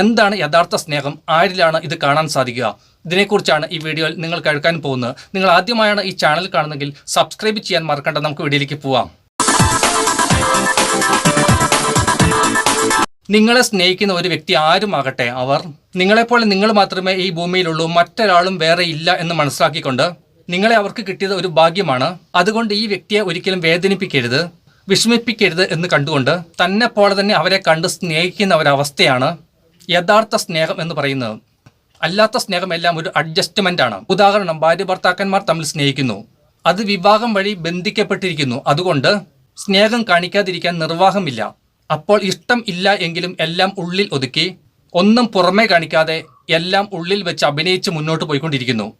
എന്താണ് യഥാർത്ഥ സ്നേഹം? ആരിലാണ് ഇത് കാണാൻ സാധിക്കുക? ഇതിനെക്കുറിച്ചാണ് ഈ വീഡിയോയിൽ നിങ്ങൾ കേൾക്കാൻ പോകുന്നത്. നിങ്ങൾ ആദ്യമായാണ് ഈ ചാനൽ കാണുന്നെങ്കിൽ സബ്സ്ക്രൈബ് ചെയ്യാൻ മറക്കണ്ട. നമുക്ക് വീഡിയോയിലേക്ക് പോവാം. നിങ്ങളെ സ്നേഹിക്കുന്ന ഒരു വ്യക്തി ആരുമാകട്ടെ അവർ? നിങ്ങളെപ്പോലെ നിങ്ങൾ മാത്രമേ ഈ ഭൂമിയിലുള്ളൂ. മറ്റൊരാളും വേറെ ഇല്ല എന്ന് മനസ്സിലാക്കിക്കൊണ്ട് നിങ്ങളെ അവർക്ക് കിട്ടിയത് ഒരു ഭാഗ്യമാണ്. അതുകൊണ്ട് ഈ വ്യക്തിയെ ഒരിക്കലും വേദനിപ്പിക്കരുത്. വിഷമിപ്പിക്കരുത് എന്ന് കണ്ടുകൊണ്ട് തന്നെ പോലെ തന്നെ അവരെ കണ്ട് സ്നേഹിക്കുന്ന ഒരവസ്ഥയാണ് യഥാർത്ഥ സ്നേഹം എന്ന് പറയുന്നത് അല്ലാത്ത സ്നേഹമെല്ലാം ഒരു അഡ്ജസ്റ്റ്മെന്റ് ആണ് ഉദാഹരണം ഭാര്യ ഭർത്താക്കന്മാർ തമ്മിൽ സ്നേഹിക്കുന്നു. അത് വിവാഹം വഴി ബന്ധിക്കപ്പെട്ടിരിക്കുന്നു. അതുകൊണ്ട് സ്നേഹം കാണിക്കാതിരിക്കാൻ നിർവാഹമില്ല. അപ്പോൾ ഇഷ്ടം ഇല്ല എങ്കിലും എല്ലാം ഉള്ളിൽ ഒതുക്കി ഒന്നും പുറമേ കാണിക്കാതെ എല്ലാം ഉള്ളിൽ വെച്ച് അഭിനയിച്ച് മുന്നോട്ട് പോയിക്കൊണ്ടിരിക്കുന്നു.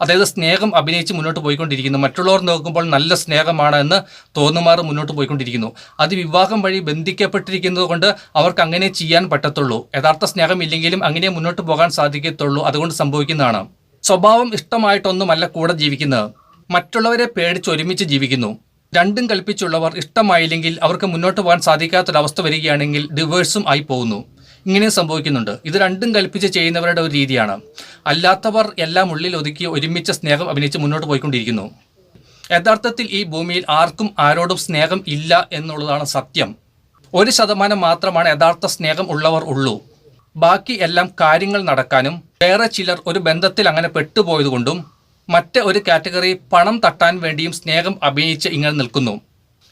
അതായത് സ്നേഹം അഭിനയിച്ച് മുന്നോട്ട് പോയിക്കൊണ്ടിരിക്കുന്നു. മറ്റുള്ളവർ നോക്കുമ്പോൾ നല്ല സ്നേഹമാണ് എന്ന് തോന്നുമാർ മുന്നോട്ട് പോയിക്കൊണ്ടിരിക്കുന്നു. അത് വിവാഹം വഴി ബന്ധിക്കപ്പെട്ടിരിക്കുന്നത് കൊണ്ട് അവർക്ക് അങ്ങനെ ചെയ്യാൻ പറ്റത്തുള്ളൂ. യഥാർത്ഥ സ്നേഹം ഇല്ലെങ്കിലും അങ്ങനെ മുന്നോട്ട് പോകാൻ സാധിക്കത്തുള്ളൂ. അതുകൊണ്ട് സംഭവിക്കുന്നതാണ്. സ്വഭാവം ഇഷ്ടമായിട്ടൊന്നുമല്ല കൂടെ ജീവിക്കുന്നത്. മറ്റുള്ളവരെ പേടിച്ച് ഒരുമിച്ച് ജീവിക്കുന്നു. രണ്ടും കൽപ്പിച്ചുള്ളവർ ഇഷ്ടമായില്ലെങ്കിൽ അവർക്ക് മുന്നോട്ട് പോകാൻ സാധിക്കാത്തൊരവസ്ഥ വരികയാണെങ്കിൽ ഡിവേഴ്സും ആയി പോകുന്നു. ഇങ്ങനെ സംഭവിക്കുന്നുണ്ട്. ഇത് രണ്ടും കൽപ്പിച്ച് ചെയ്യുന്നവരുടെ ഒരു രീതിയാണ്. അല്ലാത്തവർ എല്ലാം ഉള്ളിൽ ഒതുക്കി ഒരുമിച്ച് സ്നേഹം അഭിനയിച്ച് മുന്നോട്ട് പോയിക്കൊണ്ടിരിക്കുന്നു. യഥാർത്ഥത്തിൽ ഈ ഭൂമിയിൽ ആർക്കും ആരോടും സ്നേഹം ഇല്ല എന്നുള്ളതാണ് സത്യം. ഒരു ശതമാനം മാത്രമാണ് യഥാർത്ഥ സ്നേഹം ഉള്ളവർ ഉള്ളൂ. ബാക്കി എല്ലാം കാര്യങ്ങൾ നടക്കാനും വേറെ ചിലർ ഒരു ബന്ധത്തിൽ അങ്ങനെ പെട്ടുപോയതുകൊണ്ടും മറ്റ് ഒരു കാറ്റഗറി പണം തട്ടാൻ വേണ്ടിയും സ്നേഹം അഭിനയിച്ച് ഇങ്ങനെ നിൽക്കുന്നു.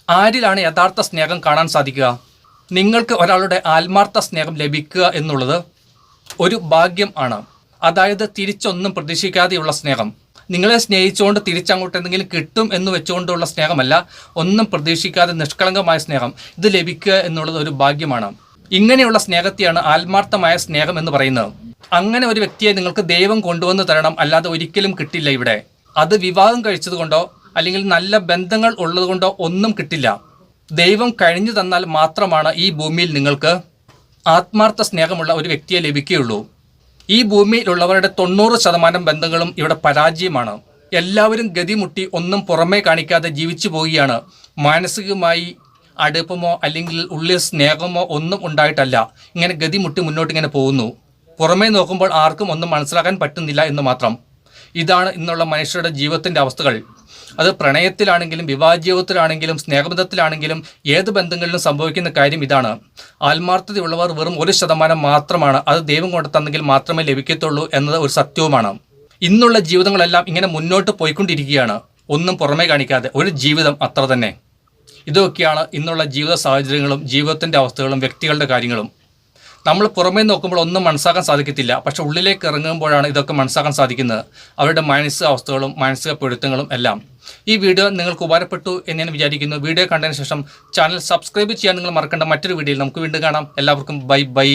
ആരിലാണ് യഥാർത്ഥ സ്നേഹം കാണാൻ സാധിക്കുക? നിങ്ങൾക്ക് ഒരാളുടെ ആത്മാർത്ഥ സ്നേഹം ലഭിക്കുക എന്നുള്ളത് ഒരു ഭാഗ്യം ആണ്. അതായത് തിരിച്ചൊന്നും പ്രതീക്ഷിക്കാതെയുള്ള സ്നേഹം. നിങ്ങളെ സ്നേഹിച്ചുകൊണ്ട് തിരിച്ചങ്ങോട്ട് എന്തെങ്കിലും കിട്ടും എന്ന് വെച്ചുകൊണ്ടുള്ള സ്നേഹമല്ല ഒന്നും പ്രതീക്ഷിക്കാതെ നിഷ്കളങ്കമായ സ്നേഹം. ഇത് ലഭിക്കുക എന്നുള്ളത് ഒരു ഭാഗ്യമാണ്. ഇങ്ങനെയുള്ള സ്നേഹത്തെയാണ് ആത്മാർത്ഥമായ സ്നേഹം എന്ന് പറയുന്നത്. അങ്ങനെ ഒരു വ്യക്തിയെ നിങ്ങൾക്ക് ദൈവം കൊണ്ടുവന്ന് തരണം അല്ലാതെ ഒരിക്കലും കിട്ടില്ല ഇവിടെ. അത് വിവാഹം കഴിച്ചതുകൊണ്ടോ അല്ലെങ്കിൽ നല്ല ബന്ധങ്ങൾ ഉള്ളതുകൊണ്ടോ ഒന്നും കിട്ടില്ല. ദൈവം കഴിഞ്ഞു തന്നാൽ മാത്രമാണ് ഈ ഭൂമിയിൽ നിങ്ങൾക്ക് ആത്മാർത്ഥ സ്നേഹമുള്ള ഒരു വ്യക്തിയെ ലഭിക്കുകയുള്ളൂ. ഈ ഭൂമിയിലുള്ളവരുടെ തൊണ്ണൂറ് ശതമാനം ബന്ധങ്ങളും ഇവിടെ പരാജയമാണ്. എല്ലാവരും ഗതിമുട്ടി ഒന്നും പുറമേ കാണിക്കാതെ ജീവിച്ചു പോവുകയാണ്. മാനസികമായി അടുപ്പമോ അല്ലെങ്കിൽ ഉള്ളിൽ സ്നേഹമോ ഒന്നും ഉണ്ടായിട്ടല്ല. ഇങ്ങനെ ഗതിമുട്ടി മുന്നോട്ട് ഇങ്ങനെ പോകുന്നു. പുറമേ നോക്കുമ്പോൾ ആർക്കും ഒന്നും മനസ്സിലാക്കാൻ പറ്റുന്നില്ല എന്ന് മാത്രം. ഇതാണ് ഇന്നുള്ള മനുഷ്യരുടെ ജീവിതത്തിന്റെ അവസ്ഥകൾ. അത് പ്രണയത്തിലാണെങ്കിലും വിവാഹ ജീവിതത്തിലാണെങ്കിലും സ്നേഹബന്ധത്തിലാണെങ്കിലും ഏത് ബന്ധങ്ങളിലും സംഭവിക്കുന്ന കാര്യം ഇതാണ്. ആത്മാർത്ഥതയുള്ളവർ വെറും ഒരു ശതമാനം മാത്രമാണ്. അത് ദൈവം കൊണ്ട് തന്നെങ്കിൽ മാത്രമേ ലഭിക്കത്തുള്ളൂ എന്നത് ഒരു സത്യവുമാണ്. ഇന്നുള്ള ജീവിതങ്ങളെല്ലാം ഇങ്ങനെ മുന്നോട്ട് പോയിക്കൊണ്ടിരിക്കുകയാണ്. ഒന്നും പുറമേ കാണിക്കാതെ ഒരു ജീവിതം അത്ര തന്നെ. ഇതൊക്കെയാണ് ഇന്നുള്ള ജീവിത സാഹചര്യങ്ങളും ജീവിതത്തിന്റെ അവസ്ഥകളും വ്യക്തികളുടെ കാര്യങ്ങളും. നമ്മൾ പുറമേ നോക്കുമ്പോൾ ഒന്നും മനസ്സാക്കാൻ സാധിക്കത്തില്ല. പക്ഷെ ഉള്ളിലേക്ക് ഇറങ്ങുമ്പോഴാണ് ഇതൊക്കെ മനസ്സാക്കാൻ സാധിക്കുന്നത്. അവരുടെ മാനസിക അവസ്ഥകളും മാനസിക പൊരുത്തങ്ങളും എല്ലാം. ഈ വീഡിയോ നിങ്ങൾക്ക് ഉപകാരപ്പെട്ടു എന്ന് ഞാൻ വിചാരിക്കുന്നു. വീഡിയോ കണ്ടതിന് ശേഷം ചാനൽ സബ്സ്ക്രൈബ് ചെയ്യാൻ നിങ്ങൾ മറക്കേണ്ട. മറ്റൊരു വീഡിയോയിൽ നമുക്ക് വീണ്ടും കാണാം. എല്ലാവർക്കും ബൈ ബൈ.